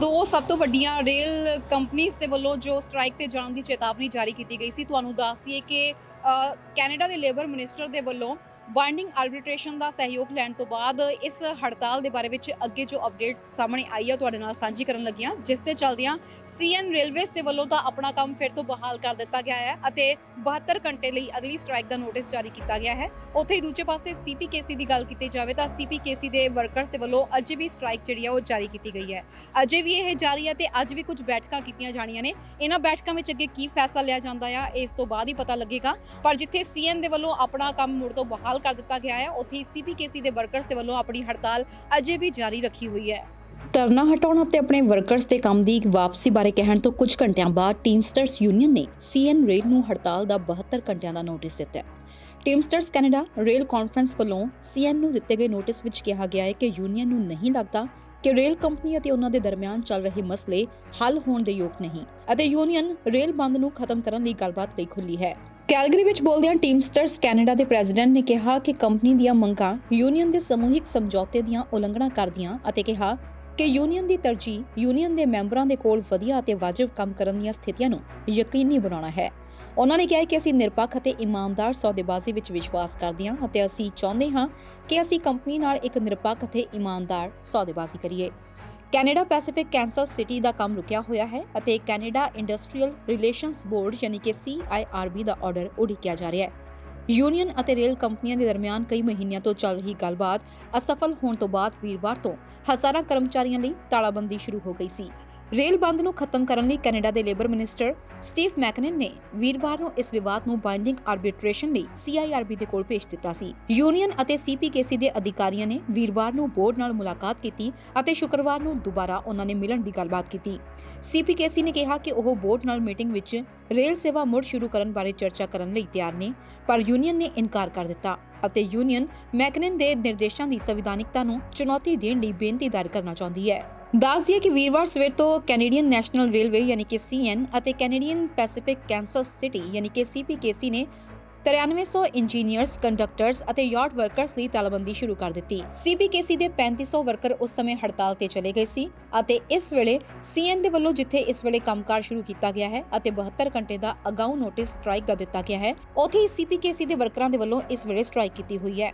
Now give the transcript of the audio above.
ਦੋ ਸਭ ਤੋਂ ਵੱਡੀਆਂ ਰੇਲ ਕੰਪਨੀਆਂ ਦੇ ਵੱਲੋਂ ਜੋ ਸਟ੍ਰਾਈਕ ਤੇ ਜਾਣ ਦੀ ਚੇਤਾਵਨੀ ਜਾਰੀ ਕੀਤੀ ਗਈ ਸੀ, ਤੁਹਾਨੂੰ ਦੱਸ ਦਈਏ ਕਿ ਕੈਨੇਡਾ ਦੇ ਲੇਬਰ ਮਿਨਿਸਟਰ ਦੇ ਵੱਲੋਂ ਬਾਈਂਡਿੰਗ ਆਰਬਿਟ੍ਰੇਸ਼ਨ ਦਾ ਸਹਿਯੋਗ ਲੈਣ ਤੋਂ ਬਾਅਦ ਇਸ ਹੜਤਾਲ ਦੇ ਬਾਰੇ ਵਿੱਚ ਅੱਗੇ ਜੋ ਅਪਡੇਟ ਸਾਹਮਣੇ ਆਈ ਹੈ ਤੁਹਾਡੇ ਨਾਲ ਸਾਂਝੀ ਕਰਨ ਲੱਗੀਆਂ ਜਿਸ ਤੇ ਚੱਲਦਿਆਂ ਸੀਐਨ ਰੇਲਵੇਜ਼ ਦੇ ਵੱਲੋਂ ਤਾਂ ਆਪਣਾ ਕੰਮ ਫਿਰ ਤੋਂ ਬਹਾਲ ਕਰ ਦਿੱਤਾ ਗਿਆ ਹੈ ਅਤੇ 72 ਘੰਟੇ ਲਈ ਅਗਲੀ ਸਟ੍ਰਾਈਕ ਦਾ ਨੋਟਿਸ ਜਾਰੀ ਕੀਤਾ ਗਿਆ ਹੈ। ਉੱਥੇ ਹੀ ਦੂਜੇ ਪਾਸੇ ਸੀਪੀਕੇਸੀ ਦੀ ਗੱਲ ਕੀਤੀ ਜਾਵੇ ਤਾਂ ਸੀਪੀਕੇਸੀ ਦੇ ਵਰਕਰਸ ਦੇ ਵੱਲੋਂ ਅਜੇ ਵੀ ਸਟ੍ਰਾਈਕ ਜਿਹੜੀ ਹੈ ਉਹ ਜਾਰੀ ਕੀਤੀ ਗਈ ਹੈ। ਅਜੇ ਵੀ ਇਹ ਜਾਰੀ ਹੈ ਤੇ ਅੱਜ ਵੀ ਕੁਝ ਬੈਠਕਾਂ ਕੀਤੀਆਂ ਜਾਣੀਆਂ ਨੇ। ਇਹਨਾਂ ਬੈਠਕਾਂ ਵਿੱਚ ਅੱਗੇ ਕੀ ਫੈਸਲਾ ਲਿਆ ਜਾਂਦਾ ਆ, ਇਸ ਤੋਂ ਬਾਅਦ ਹੀ ਪਤਾ ਲੱਗੇਗਾ। ਪਰ ਜਿੱਥੇ ਸੀਐਨ ਦੇ ਵੱਲੋਂ ਆਪਣਾ ਕੰਮ ਮੁੜ ਤੋਂ ਬਹਾਲ ਕਰ ਦਿੱਤਾ ਗਿਆ ਹੈ। ਉੱਥੇ ਸੀਪੀਕੇਸੀ ਦੇ ਵਰਕਰਸ ਦੇ ਵੱਲੋਂ ਆਪਣੀ ਹੜਤਾਲ ਅਜੇ ਵੀ ਜਾਰੀ ਰੱਖੀ ਹੋਈ ਹੈ। ਧਰਨਾ ਹਟਾਉਣ ਅਤੇ ਆਪਣੇ ਵਰਕਰਸ ਦੇ ਕੰਮ ਦੀ ਵਾਪਸੀ ਬਾਰੇ ਕਹਿਣ ਤੋਂ ਕੁਝ ਘੰਟਿਆਂ ਬਾਅਦ ਟੀਮਸਟਰਸ ਯੂਨੀਅਨ ਨੇ ਸੀਐਨ ਰੇਲ ਨੂੰ ਹੜਤਾਲ ਦਾ 72 ਘੰਟਿਆਂ ਦਾ ਨੋਟਿਸ ਦਿੱਤਾ ਹੈ। ਟੀਮਸਟਰਸ ਕੈਨੇਡਾ ਰੇਲ ਕਾਨਫਰੰਸ ਵੱਲੋਂ ਸੀਐਨ ਨੂੰ ਦਿੱਤੇ ਗਏ ਨੋਟਿਸ ਵਿੱਚ ਕਿਹਾ ਗਿਆ ਹੈ ਕਿ ਯੂਨੀਅਨ ਨੂੰ ਨਹੀਂ ਲੱਗਦਾ ਕਿ ਰੇਲ ਕੰਪਨੀ ਅਤੇ ਉਹਨਾਂ ਦੇ ਦਰਮਿਆਨ ਚੱਲ ਰਹੇ ਮਸਲੇ ਹੱਲ ਹੋਣ ਦੇ ਯੋਗ ਨਹੀਂ ਅਤੇ ਯੂਨੀਅਨ ਰੇਲ ਬੰਦ ਨੂੰ ਖਤਮ ਕਰਨ ਲਈ ਗੱਲਬਾਤ ਲਈ ਖੁੱਲੀ ਹੈ। ਕੈਲਗਰੀ ਵਿੱਚ ਬੋਲਦਿਆਂ ਟੀਮਸਟਰਸ ਕੈਨੇਡਾ ਦੇ ਪ੍ਰੈਜ਼ੀਡੈਂਟ ਨੇ ਕਿਹਾ ਕਿ ਕੰਪਨੀ ਦੀਆਂ ਮੰਗਾਂ ਯੂਨੀਅਨ ਦੇ ਸਮੂਹਿਕ ਸਮਝੌਤੇ ਦੀਆਂ ਉਲੰਘਣਾ ਕਰਦੀਆਂ ਅਤੇ ਕਿਹਾ ਕਿ ਯੂਨੀਅਨ ਦੀ ਤਰਜੀਹ ਯੂਨੀਅਨ ਦੇ ਮੈਂਬਰਾਂ ਦੇ ਕੋਲ ਵਧੀਆ ਅਤੇ ਵਾਜਬ ਕੰਮ ਕਰਨ ਦੀਆਂ ਸਥਿਤੀਆਂ ਨੂੰ ਯਕੀਨੀ ਬਣਾਉਣਾ ਹੈ। ਉਹਨਾਂ ਨੇ ਕਿਹਾ ਕਿ ਅਸੀਂ ਨਿਰਪੱਖ ਅਤੇ ਇਮਾਨਦਾਰ ਸੌਦੇਬਾਜ਼ੀ ਵਿੱਚ ਵਿਸ਼ਵਾਸ ਕਰਦੇ ਹਾਂ ਅਤੇ ਅਸੀਂ ਚਾਹੁੰਦੇ ਹਾਂ ਕਿ ਅਸੀਂ ਕੰਪਨੀ ਨਾਲ ਇੱਕ ਨਿਰਪੱਖ ਅਤੇ ਇਮਾਨਦਾਰ ਸੌਦੇਬਾਜ਼ੀ ਕਰੀਏ। ਕੈਨੇਡਾ ਪੈਸੀਫਿਕ ਕੈਂਸਸ ਸਿਟੀ ਦਾ ਕੰਮ ਰੁਕਿਆ ਹੋਇਆ ਹੈ ਅਤੇ ਕੈਨੇਡਾ ਇੰਡਸਟਰੀਅਲ ਰਿਲੇਸ਼ਨਸ ਬੋਰਡ ਯਾਨੀ ਕਿ CIRB ਦਾ ਆਰਡਰ ਉਡੀਕਿਆ ਜਾ ਰਿਹਾ ਹੈ। ਯੂਨੀਅਨ ਅਤੇ ਰੇਲ ਕੰਪਨੀਆਂ ਦੇ ਦਰਮਿਆਨ ਕਈ ਮਹੀਨਿਆਂ ਤੋਂ ਚੱਲ ਰਹੀ ਗੱਲਬਾਤ ਅਸਫਲ ਹੋਣ ਤੋਂ ਬਾਅਦ ਵੀਰਵਾਰ ਤੋਂ ਹਜ਼ਾਰਾਂ ਕਰਮਚਾਰੀਆਂ ਲਈ ਤਾਲਾਬੰਦੀ ਸ਼ੁਰੂ ਹੋ ਗਈ ਸੀ। ਰੇਲ ਬੰਦ ਨੂੰ ਖਤਮ ਕਰਨ ਲਈ ਕੈਨੇਡਾ ਦੇ ਲੇਬਰ ਮਿਨਿਸਟਰ ਸਟੀਵ ਮੈਕਨਨ ਨੇ ਵੀਰਵਾਰ ਨੂੰ ਇਸ ਵਿਵਾਦ ਨੂੰ ਬਾਈਂਡਿੰਗ ਆਰਬਿਟ੍ਰੇਸ਼ਨ ਲਈ CIRB ਦੇ ਕੋਲ ਭੇਜ ਦਿੱਤਾ ਸੀ। ਯੂਨੀਅਨ ਅਤੇ CPKC ਦੇ ਅਧਿਕਾਰੀਆਂ ਨੇ ਵੀਰਵਾਰ ਨੂੰ ਬੋਰਡ ਨਾਲ ਮੁਲਾਕਾਤ ਕੀਤੀ ਅਤੇ ਸ਼ੁੱਕਰਵਾਰ ਨੂੰ ਦੁਬਾਰਾ ਉਹਨਾਂ ਨੇ ਮਿਲਣ ਦੀ ਗੱਲਬਾਤ ਕੀਤੀ। CPKC ਨੇ ਕਿਹਾ ਕਿ ਉਹ ਬੋਰਡ ਨਾਲ ਮੀਟਿੰਗ ਵਿੱਚ ਰੇਲ ਸੇਵਾ ਮੁੜ ਸ਼ੁਰੂ ਕਰਨ ਬਾਰੇ ਚਰਚਾ ਕਰਨ ਲਈ ਤਿਆਰ ਨੇ, ਪਰ ਯੂਨੀਅਨ ਨੇ ਇਨਕਾਰ ਕਰ ਦਿੱਤਾ ਅਤੇ ਯੂਨੀਅਨ ਮੈਕਨਨ ਦੇ ਨਿਰਦੇਸ਼ਾਂ ਦੀ ਸੰਵਿਧਾਨਿਕਤਾ ਨੂੰ ਚੁਣੌਤੀ ਦੇਣ ਲਈ ਬੇਨਤੀ ਦਾਇਰ ਕਰਨਾ ਚਾਹੁੰਦੀ ਹੈ। ਦੱਸ ਦਈਏ ਕਿ ਵੀਰਵਾਰ ਸਵੇਰ ਤੋਂ ਕੈਨੇਡੀਅਨ ਨੈਸ਼ਨਲ ਰੇਲਵੇ ਯਾਨੀ ਕਿ CN ਅਤੇ ਕੈਨੇਡੀਅਨ ਪੈਸੀਫਿਕ ਕੈਂਸਸ ਸਿਟੀ ਯਾਨੀ ਕਿ CPKC ਨੇ 9300 ਇੰਜੀਨੀਅਰਸ, ਕੰਡਕਟਰਸ ਅਤੇ ਯਾਰਡ ਵਰਕਰਸ ਲਈ ਤਾਲਾਬੰਦੀ ਸ਼ੁਰੂ ਕਰ ਦਿੱਤੀ। CPKC ਦੇ 3500 ਵਰਕਰ ਉਸ ਸਮੇਂ ਹੜਤਾਲ ਤੇ ਚਲੇ ਗਏ ਸੀ ਅਤੇ ਇਸ ਵੇਲੇ CN ਦੇ ਵੱਲੋਂ ਜਿੱਥੇ ਇਸ ਵੇਲੇ ਕੰਮਕਾਰ ਸ਼ੁਰੂ ਕੀਤਾ ਗਿਆ ਹੈ ਅਤੇ 72 ਘੰਟੇ ਦਾ ਅਗਾਊਂ ਨੋਟਿਸ ਸਟ੍ਰਾਈਕ ਦਾ ਦਿੱਤਾ ਗਿਆ ਹੈ, ਉੱਥੇ ਹੀ CPKC ਦੇ ਵਰਕਰਾਂ ਦੇ ਵੱਲੋਂ ਇਸ ਵੇਲੇ ਸਟ੍ਰਾਈਕ ਕੀਤੀ ਹੋਈ ਹੈ।